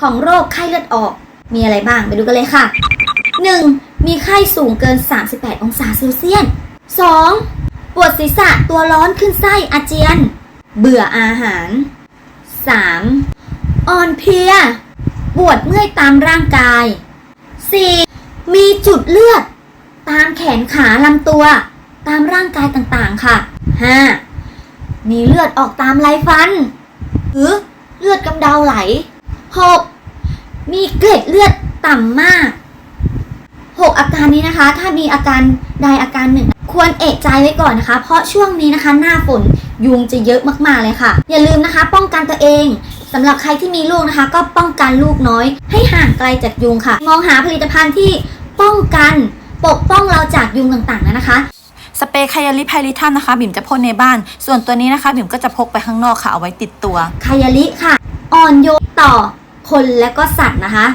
ของโรคไข้เลือดออก มีอะไรบ้างไปดูกันเลยค่ะ 1. มีไข้สูงเกิน 38 องศาเซลเซียส 2. ปวดศีรษะตัวร้อนขึ้นไส้อาเจียน เบื่ออาหาร 3. อ่อนเพลีย ปวดเมื่อยตามร่างกาย 4. มีจุดเลือด ตามแขนขาลำตัว ตามร่างกายต่างๆค่ะ 5. มีเลือดออกตามไรฟัน หรือเลือดกำเดาไหล 6. มีเกล็ดเลือดต่ำมาก 6 อาการนี้นะคะ ถ้ามีอาการใดอาการหนึ่ง ควรเอะใจไว้ก่อนนะคะ เพราะช่วงนี้นะคะ หน้าฝนยุงจะเยอะมากๆเลยค่ะ อย่าลืมนะคะ ป้องกันตัวเองสำหรับใครที่มีลูกนะคะ ก็ป้องกันลูกน้อย ให้ห่างไกลจากยุงค่ะ มองหาผลิตภัณฑ์ที่ป้องกันปกป้องเราจากยุงต่างๆนะคะ สเปรย์ไคยาลิไพริทัมนะคะ บิ่มจะพ่นในบ้าน ส่วนตัวนี้นะคะ บิ่มก็จะพกไปข้างนอกค่ะเอาไว้ติดตัวคายาลิค่ะ อ่อนโยนต่อ คนและก็สัตว์นะคะ